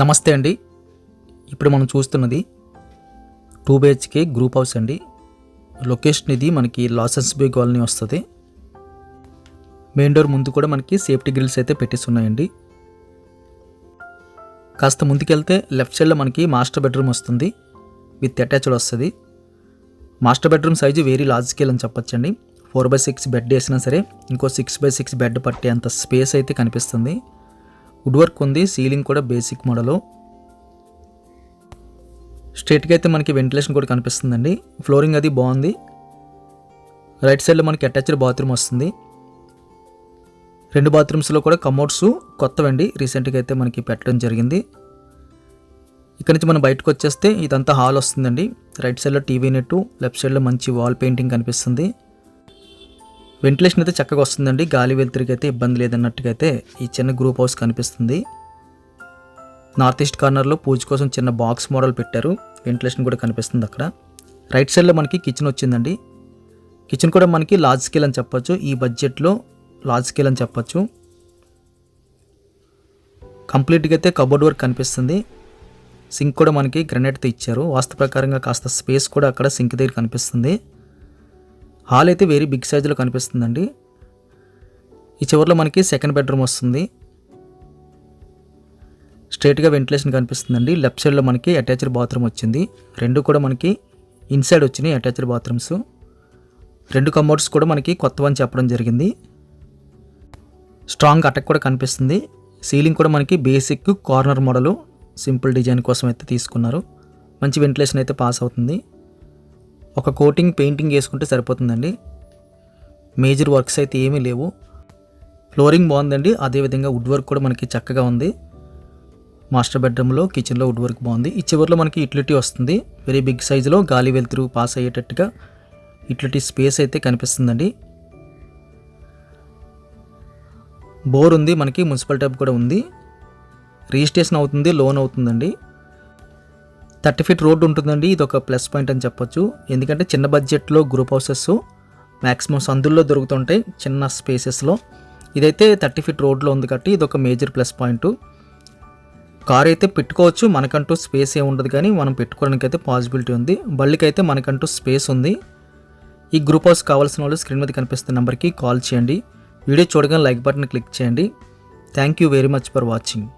నమస్తే అండి. ఇప్పుడు మనం చూస్తున్నది టూ బిహెచ్కే గ్రూప్ హౌస్ అండి. లొకేషన్ ఇది మనకి లాసెన్స్ బే కాలనీ వస్తుంది. మెయిన్ డోర్ ముందు కూడా మనకి సేఫ్టీ గ్రిల్స్ అయితే పెట్టేసి ఉన్నాయండి కాస్త ముందుకెళ్తే లెఫ్ట్ సైడ్లో మనకి మాస్టర్ బెడ్రూమ్ వస్తుంది. విత్ అటాచ్డ్ వస్తుంది. Master bedroom size very large scale అని చెప్పొచ్చండి. ఫోర్ బై సిక్స్ బెడ్ వేసినా సరే ఇంకో సిక్స్ బై సిక్స్ బెడ్ పట్టే అంత స్పేస్ అయితే కనిపిస్తుంది. వుడ్ వర్క్ ఉంది సీలింగ్ కూడా బేసిక్ మోడలు స్ట్రేట్గా అయితే మనకి వెంటిలేషన్ కూడా కనిపిస్తుందండి. ఫ్లోరింగ్ అది బాగుంది. రైట్ సైడ్లో మనకి అటాచ్డ్ బాత్రూమ్ వస్తుంది. రెండు బాత్రూమ్స్లో కూడా కమోడ్స్ కొత్తవండి. రీసెంట్గా అయితే మనకి పెట్టడం జరిగింది. ఇక్కడ నుంచి మనం బయటకు వచ్చేస్తే ఇదంతా హాల్ వస్తుందండి. రైట్ సైడ్లో టీవీ నెట్టు లెఫ్ట్ సైడ్లో మంచి వాల్ పెయింటింగ్ కనిపిస్తుంది. వెంటిలేషన్ అయితే చక్కగా వస్తుందండి. గాలి వెలుతురికి అయితే ఇబ్బంది లేదన్నట్టుగా అయితే ఈ చిన్న గ్రూప్ హౌస్ కనిపిస్తుంది. నార్త్ ఈస్ట్ కార్నర్లో పూజ కోసం చిన్న బాక్స్ మోడల్ పెట్టారు. వెంటిలేషన్ కూడా కనిపిస్తుంది అక్కడ. రైట్ సైడ్లో మనకి కిచెన్ వచ్చిందండి. కిచెన్ కూడా మనకి లార్జ్ స్కేల్ అని చెప్పొచ్చు. ఈ బడ్జెట్లో లార్జ్ స్కేల్ అని చెప్పొచ్చు. కంప్లీట్గా అయితే కబోర్డ్ వర్క్ కనిపిస్తుంది. సింక్ కూడా మనకి గ్రనైట్తో ఇచ్చారు. వాస్తు ప్రకారంగా కాస్త స్పేస్ కూడా అక్కడ సింక్ దగ్గర కనిపిస్తుంది. హాల్ అయితే వెరీ బిగ్ సైజులో కనిపిస్తుందండి. ఈ చివరిలో మనకి సెకండ్ బెడ్రూమ్ వస్తుంది. స్ట్రేట్గా వెంటిలేషన్ కనిపిస్తుందండి. లెఫ్ట్ సైడ్లో మనకి అటాచ్డ్ బాత్రూమ్ వచ్చింది. రెండు కూడా మనకి ఇన్సైడ్ వచ్చినాయి అటాచ్డ్ బాత్రూమ్స్. రెండు కమోడ్స్ కూడా మనకి కొత్తవని చెప్పడం జరిగింది. స్ట్రాంగ్ అటక్ కూడా కనిపిస్తుంది. సీలింగ్ కూడా మనకి basic corner model simple design కోసం అయితే తీసుకున్నారు. మంచి వెంటిలేషన్ అయితే పాస్ అవుతుంది. ఒక కోటింగ్ పెయింటింగ్ వేసుకుంటే సరిపోతుందండి. మేజర్ వర్క్స్ అయితే ఏమీ లేవు. ఫ్లోరింగ్ బాగుందండి. అదేవిధంగా వుడ్ వర్క్ కూడా మనకి చక్కగా ఉంది. మాస్టర్ బెడ్రూమ్లో కిచెన్లో వుడ్ వర్క్ బాగుంది. ఈ చివరిలో మనకి యూటిలిటీ వస్తుంది. వెరీ బిగ్ సైజులో గాలి వెలుతురు పాస్ అయ్యేటట్టుగా యూటిలిటీ స్పేస్ అయితే కనిపిస్తుందండి. బోర్ ఉంది. మనకి మున్సిపల్ ట్యాప్ కూడా ఉంది. రిజిస్ట్రేషన్ అవుతుంది లోన్ అవుతుందండి. థర్టీ ఫీట్ రోడ్ ఉంటుందండి ఇది ఒక ప్లస్ పాయింట్ అని చెప్పొచ్చు. ఎందుకంటే చిన్న బడ్జెట్లో గ్రూప్ హౌసెస్ మ్యాక్సిమం సందుల్లో దొరుకుతుంటాయి చిన్న స్పేసెస్లో. ఇదైతే థర్టీ ఫీట్ రోడ్లో ఉంది కాబట్టి ఇది ఒక మేజర్ ప్లస్ పాయింట్. కార్ అయితే పెట్టుకోవచ్చు మనకంటూ స్పేస్ ఏమి ఉండదు కానీ మనం పెట్టుకోవడానికి అయితే పాసిబిలిటీ ఉంది. బళ్ళకి అయితే మనకంటూ స్పేస్ ఉంది. ఈ గ్రూప్ హౌస్ కావాల్సిన వాళ్ళు స్క్రీన్ మీద కనిపిస్తున్న నెంబర్కి కాల్ చేయండి. వీడియో చూడగానే లైక్ బటన్ క్లిక్ చేయండి. Thank you very much for watching.